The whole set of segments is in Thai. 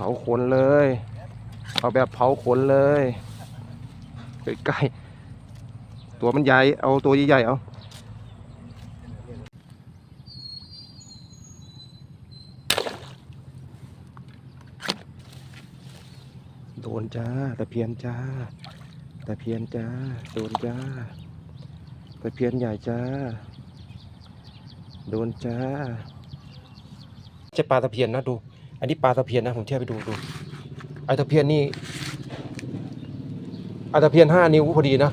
เผาขนเลย เอาแบบเผาขนเลยใกล้ๆตัวมันใหญ่ เอาตัวใหญ่ๆเอาโดนจ้าตะเพียนจ้าตะเพียนจ้าโดนจ้าตะเพียนใหญ่จ้าโดนจ้าใช่ปลาตะเพียนนะดู อันนี้ปลาตะเพียนนะผมเทียบไปดูดูไอตะเพียนนี่ไอตะเพียนห้านิ้วพอดีนะ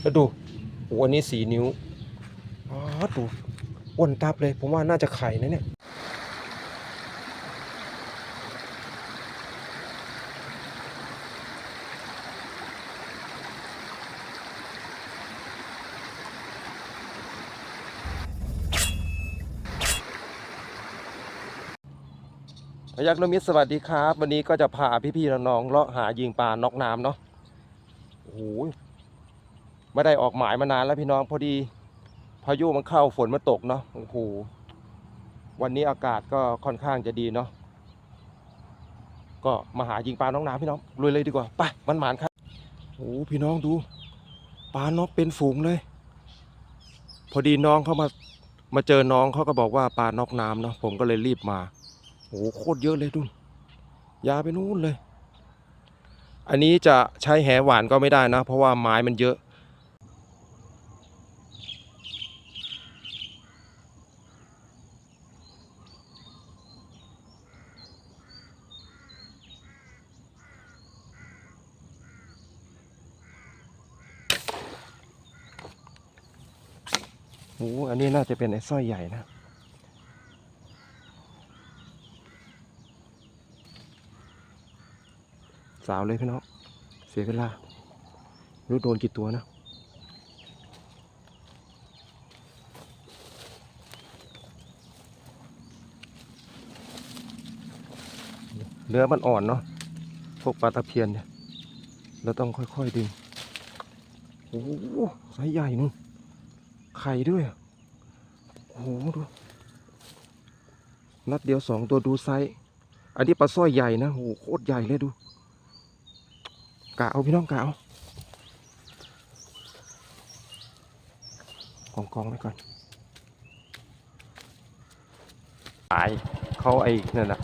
แล้วดูโอ้อันนี้สี่นิ้วอ๋อดูอ้วนตับเลย ผมว่าน่าจะไข่นะเนี่ย พยักนมิตรสวัสดีครับ วันนี้ก็จะพาพี่ๆน้องๆเลาะหายิงปลานอกน้ำเนาะโอ้โหไม่ได้ออกหมายมานานแล้วพี่น้องพอดี พายุมันเข้าฝนมันตกเนาะโอ้โหวันนี้อากาศก็ค่อนข้างจะดีเนาะก็มาหายิงปลานอกน้ำพี่น้องลุยเลยดีกว่าไปมันหมานครับโอ้โหพี่น้องดูปลานกเป็นฝูงเลย พอดีน้องเขามามาเจอน้องเขาก็บอกว่าปลานอกน้ำเนาะผมก็เลยรีบมา โอ้โหโคตรเยอะเลยดุนยาไปนู่นเลย อันนี้จะใช้แหหวานก็ไม่ได้นะ เพราะว่าไม้มันเยอะ โอ้โหอันนี้น่าจะเป็นไอ้สร้อยใหญ่นะ สาวเลยพี่น้อง เสียเวลารู้โดนกี่ตัวนะ เนื้อมันอ่อนเนาะ พวกปลาตะเพียนเนี่ย เราต้องค่อยๆดึง โอ้โหไซส์ใหญ่นู่น ไข่ด้วย โอ้โหดู นัดเดียวสองตัวดูไซส์ อันนี้ปลาสร้อยใหญ่นะ โอ้โหโคตรใหญ่เลยดู กะเอาพี่น้องกะเอากองกองไว้ก่อนตายเขาไอ้นั่นนะ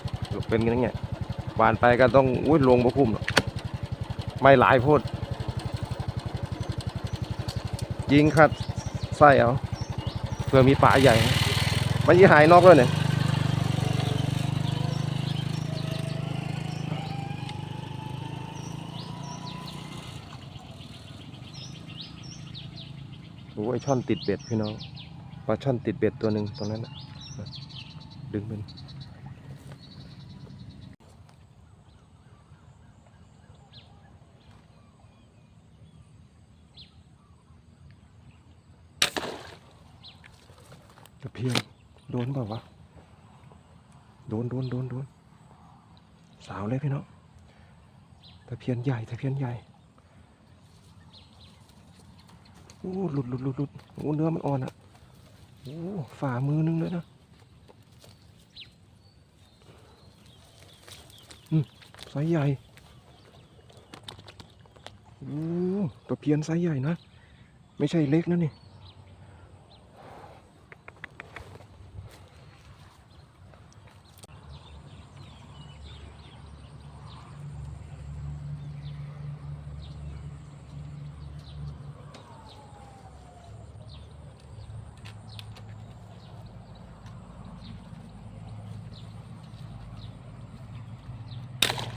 เป็นงั้นไงหวานไปก็ต้องอุ้ยลงบะคุ้มหรอกไม่หลายโพดยิงคัดไส้เอาเพื่อมีปลาใหญ่ มันยี่หายนอกแล้วเนี่ย ช่อนติดเบ็ดพี่น้องปลาช่อนติดเบ็ดตัวหนึ่งตรงนั้นนะดึงเป็นตะเพียนโดนเปล่าวะโดนโดนโดนโดนสาวเลยพี่น้องตะเพียนใหญ่ตะเพียนใหญ่ โอ้หลุดหลุดหลุดหลุดโอ้เนื้อมันอ่อนอะโอ้ฝ่ามือนึงเลยนะอืมไซส์ใหญ่โอ้ตะเพียนไซส์ใหญ่นะ ไม่ใช่เล็กนะนี่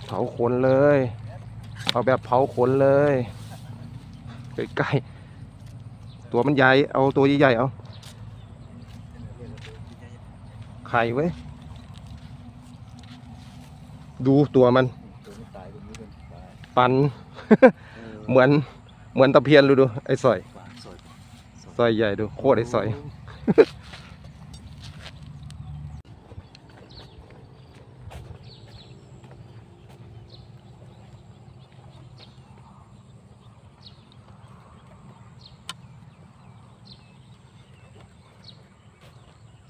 เผาขนเลย เอาแบบเผาขนเลยใกล้ๆตัวมันใหญ่ เอาตัวใหญ่ๆเอาไข่ไว้ยดูตัวมัน ปัน เหมือนเหมือนตะเพียนดูดูไอ้สอยสอยใหญ่ดูโคตรไอ้สอย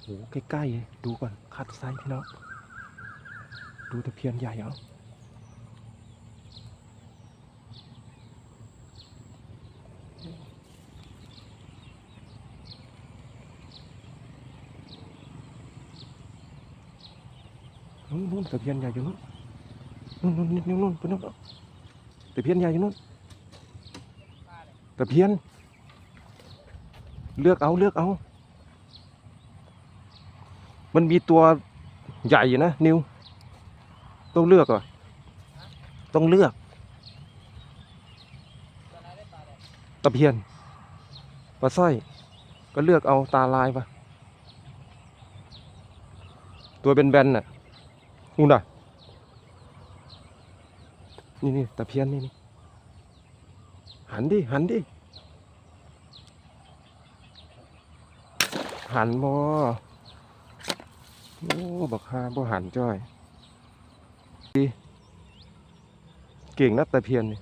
โหใกล้ๆดูก่อนคัดไซส์พี่น้องดูตะเพียนใหญ่เอานู่นนู่นตะเพียนใหญ่อยู่นู่นนู่นนู่นนู่นนู่นนู่นตะเพียนใหญ่อยู่นู่นตะเพียน เลือกเอาเลือกเอา มันมีตัวใหญ่อยู่นะนิว ต้องเลือกอะ ต้องเลือก ตะเพียนปลาสร้อย ก็เลือกเอาตาลายปะตัวเป็นแบนๆน่ะนู่นน่ะนี่นี่ตะเพียนนี่นี่หันดิ หันดิ หันบ่ โอ้บักฮาบ่หันจ้อยเก่งนักตะเพียนนี่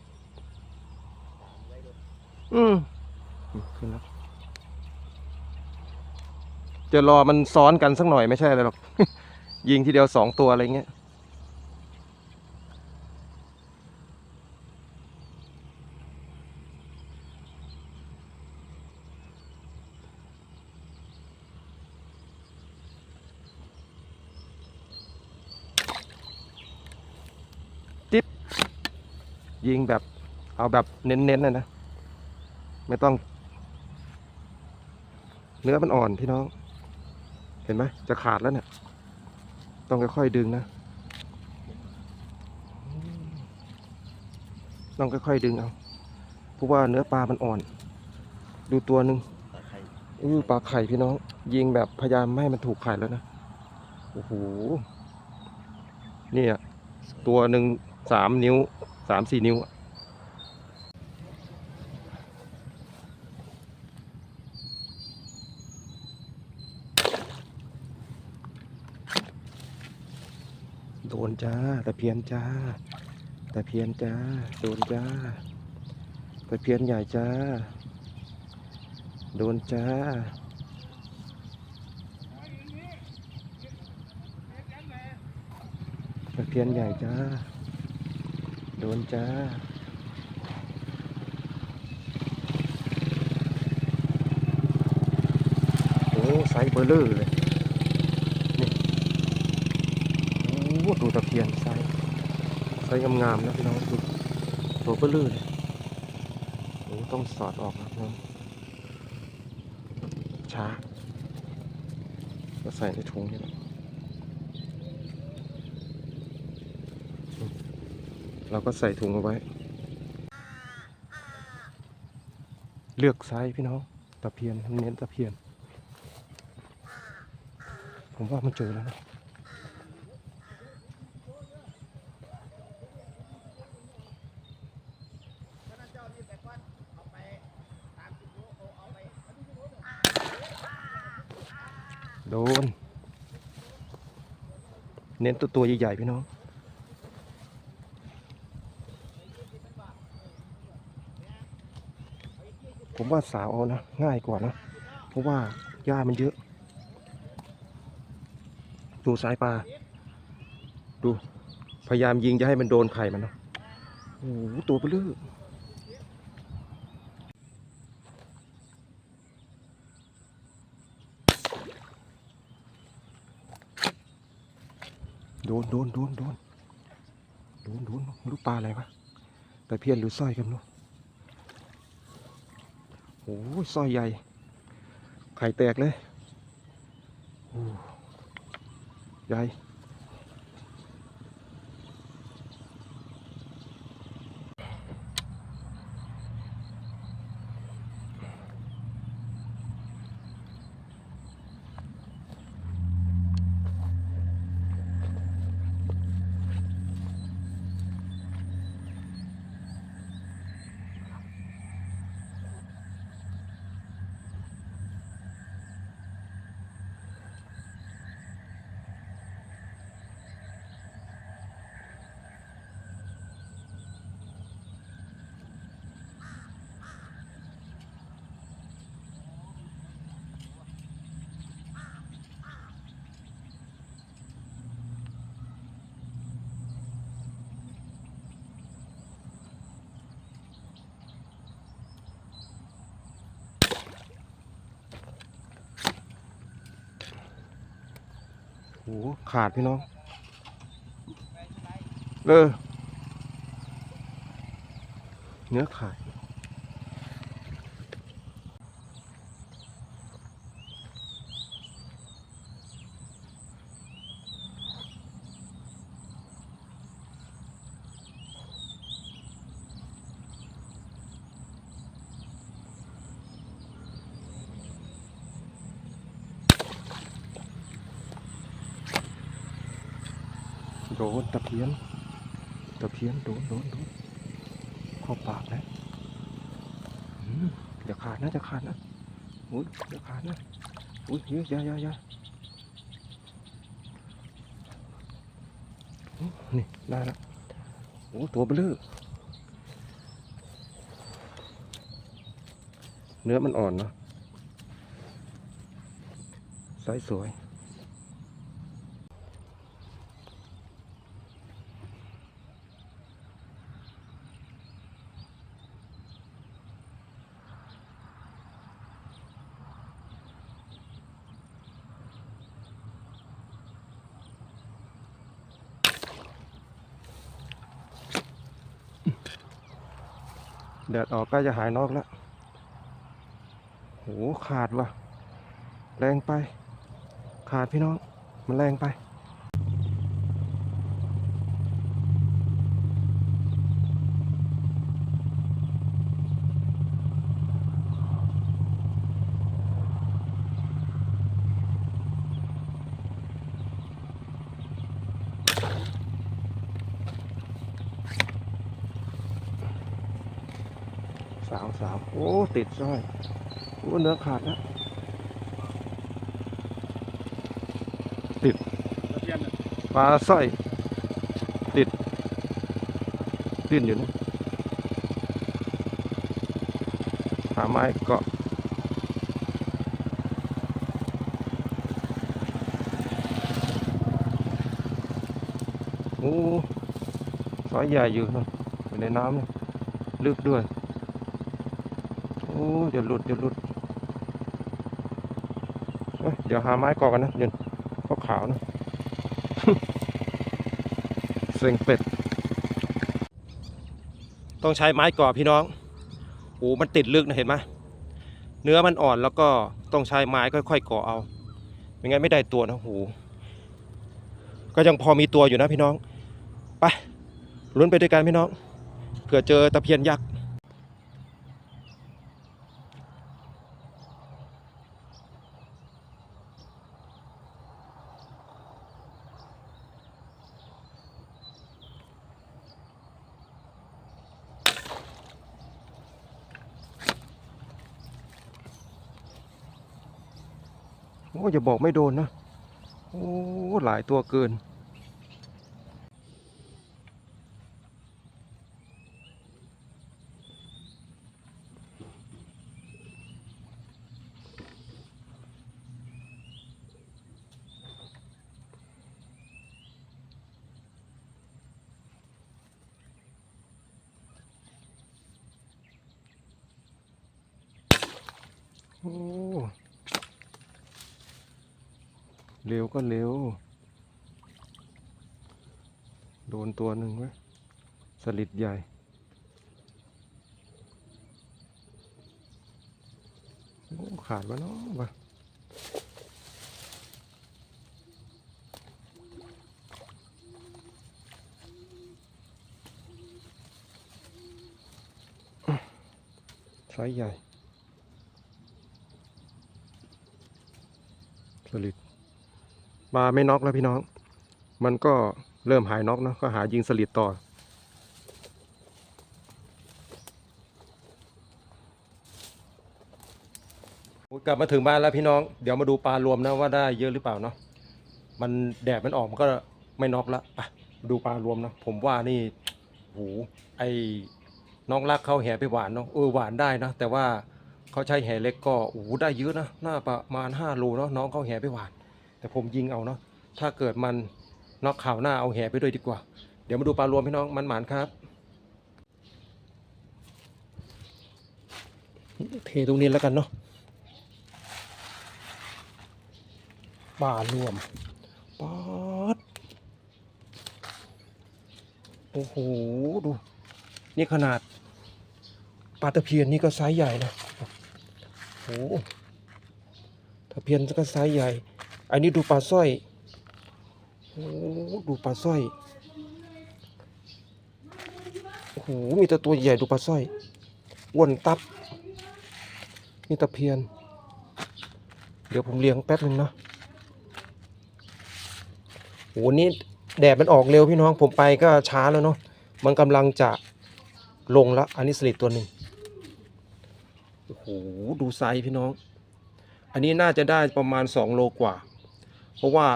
อืมขึ้นแล้วจะรอมันซ้อนกันสักหน่อยไม่ใช่อะไรหรอก ยิงทีเดียวสองตัวอะไรเงี้ย ยิงแบบเอาแบบเน้นๆเลยนะ ไม่ต้อง เนื้อมันอ่อนพี่น้อง เห็นไหมจะขาดแล้วเนี่ยต้องค่อยๆดึงนะต้องค่อยๆดึงเอาเพราะว่าเนื้อปลามันอ่อน ดูตัวหนึ่งอือปลาไข่พี่น้อง ยิงแบบพยายามไม่ให้มันถูกไข่แล้วนะโอ้โหเนี่ยตัวหนึ่งสามนิ้ว สามสี่นิ้ว โดนจ้าตะเพียนจ้าตะเพียนจ้า โดนจ้าตะเพียนใหญ่จ้า โดนจ้าตะเพียนใหญ่จ้า โดนจ้าโอ้ไซเบอร์เลอร์เลยนี่โอ้ดูตะเพียนไซส์ไซงามๆนะพี่น้องดูตัวเบอร์เลอร์เลยโอ้ต้องสอดออกนะพี่น้องช้าก็ใส่ในถุงนี่แหละ เราก็ใส่ถุงเอาไว้ เลือกไซส์พี่น้องตะเพียนเน้นตะเพียน ผมว่ามันเจอแล้วนะโดน เน้นตัวตัวใหญ่ๆพี่น้อง ผมว่าสาวเอานะ ง่ายกว่านะ เพราะว่าหญ้ามันเยอะ ดูสายปลา ดู พยายามยิงจะให้มันโดนไข่มันเนาะโอ้โหตัวเบลอโดนโดนโดนโดนโดนโดนรู้ปลาอะไรวะแต่เพี้ยนหรือสร้อยกันเนาะ โอ้ยสร้อยใหญ่ ไข่แตกเลย โอ้ ใหญ่ โหขาดพี่น้อง เออ เนื้อขาด โดนตะเพียน ตะเพียนโดนโดนโดนเข้าปากแล้วอย่าขาดนะอย่าขาดนะอุ้ยอย่าขาดนะอุ้ยเยอย่ายายานี่ได้แล้วโอ้ตัวเบลือเนื้อมันอ่อนเนาะไซส์สวย แดดออกใกล้จะหายนอกแล้วโหขาดว่ะ แรงไป ขาดพี่น้อง มันแรงไป สาวสาว โอ้ ติดสร้อยโอ้เนื้อขาดแล้วตะเพียนน่ะปลาสร้อยติดดิ้นอยู่นะหาไม้เกาะโอ้สอยใหญ่อยู่นะอยู่ในน้ำลึกด้วย เดี๋ยวหลุดเดี๋ยวหลุดเดี๋ยวหาไม้กาะกันนะเดี๋ยวเขาขาวนะเซ็งเป็ด ต้องใช้ไม้ก่อพี่น้องโอ้มันติดลึกนะเห็นไหมเนื้อมันอ่อนแล้วก็ต้องใช้ไม้ค่อยๆก่อเอาไม่งั้นไม่ได้ตัวนะโหก็ยังพอมีตัวอยู่นะพี่น้อง ไปลุ้นไปด้วยกันพี่น้องเผื่อเจอตะเพียนยักษ์ โอ้อย่าบอกไม่โดนนะ โอ้หลายตัวเกิน เร็วก็เร็ว โดนตัวหนึ่งไว้สลิดใหญ่โอ้ขาดวะเนาะวะไซส์ใหญ่สลิด ปลาไม่น็อกแล้วพี่น้อง มันก็เริ่มหายน็อกเนาะก็หายิงสลิดต่อ กลับมาถึงบ้านแล้วพี่น้อง เดี๋ยวมาดูปลารวมนะว่าได้เยอะหรือเปล่าเนาะ มันแดดมันออกมันก็ไม่น็อกละไปมาดูปลารวมนะผมว่านี่โหไอ้น้องรักเขาแห่ไปหวานเนาะเออหวานได้นะแต่ว่าเขาใช้แห่เล็กก็โอ้โหได้เยอะนะน่าประมาณห้าโลเนาะน้องเขาแห่ไปหวาน แต่ผมยิงเอาเนาะถ้าเกิดมันน็อกข่าวหน้าเอาแหไปด้วยดีกว่า เดี๋ยวมาดูปลารวมพี่น้องมันหมานครับ เทตรงนี้แล้วกันเนาะปลารวมปป๊อดโอ้โห ดู นี่ขนาดปลาตะเพียนนี่ก็ไซส์ใหญ่นะโอ้โหตะเพียนก็ไซส์ใหญ่ อันนี้ดูปลาสร้อยโอ้ดูปลาสร้อยโอ้โหมีแต่ตัวใหญ่ดูปลาสร้อยอ้วนตับนี่ตะเพียน เดี๋ยวผมเลี้ยงแป๊บนึงนะโหนี่แดดมันออกเร็วพี่น้องผมไปก็ช้าแล้วเนาะมันกำลังจะลงแล้วอันนี้สลิดตัวหนึ่งโอ้โหดูไซส์พี่น้อง อันนี้น่าจะได้ประมาณ 2 โลกว่า เพราะว่า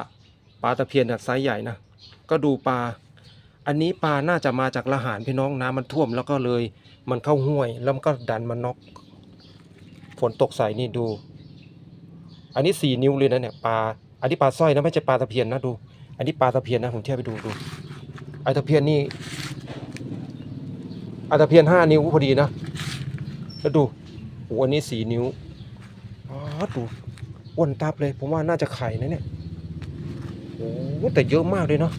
ปลาตะเพียนน่ะไซส์ใหญ่นะก็ดูปลา อันนี้ปลาน่าจะมาจากละหารพี่น้องน้ำมันท่วมแล้วก็เลยมันเข้าห้วย แล้วมันก็ดันมันน็อกฝนตกใส่นี่ดู อันนี้สี่นิ้วเลยนะเนี่ยปลาอันนี้ปลาสร้อยนะไม่ใช่ปลาตะเพียนนะดู อันนี้ปลาตะเพียนนะผมเทียบไปดูดูไอตะเพียนนี่ไอตะเพียนห้านิ้วพอดีนะแล้วดูโอ้อันนี้สี่นิ้วอ๋อดูอ้วนตับเลย ผมว่าน่าจะไข่นะเนี่ย โอ้แต่เยอะมากเลยเนาะ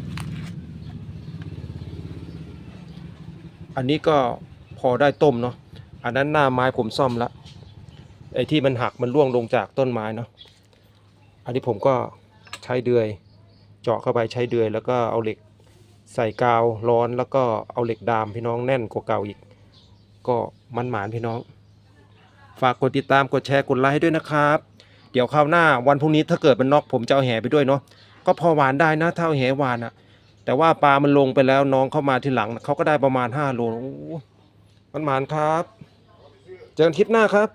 อันนี้ก็พอได้ต้มเนาะอันนั้นหน้าไม้ผมซ่อมละไอ้ที่มันหักมันร่วงลงจากต้นไม้เนาะอันนี้ผมก็ใช้เดือย เจาะเข้าไปใช้เดือย แล้วก็เอาเหล็กใส่กาวร้อนแล้วก็เอาเหล็กดามพี่น้องแน่นกว่าเก่าอีก ก็มันหมานพี่น้อง ฝากกดติดตามกดแชร์กดไลค์ให้ด้วยนะครับ เดี๋ยวคราวหน้าวันพรุ่งนี้ถ้าเกิดมันน็อกผมจะเอาแห่ไปด้วยเนาะ ก็พอหวานได้นะเท่าเอาแหหวานอะแต่ว่าปลามันลงไปแล้วน้องเข้ามาทีหลังเขาก็ได้ประมาณ5โลโอ้มันหมานครับ เจอกันคลิปหน้าครับ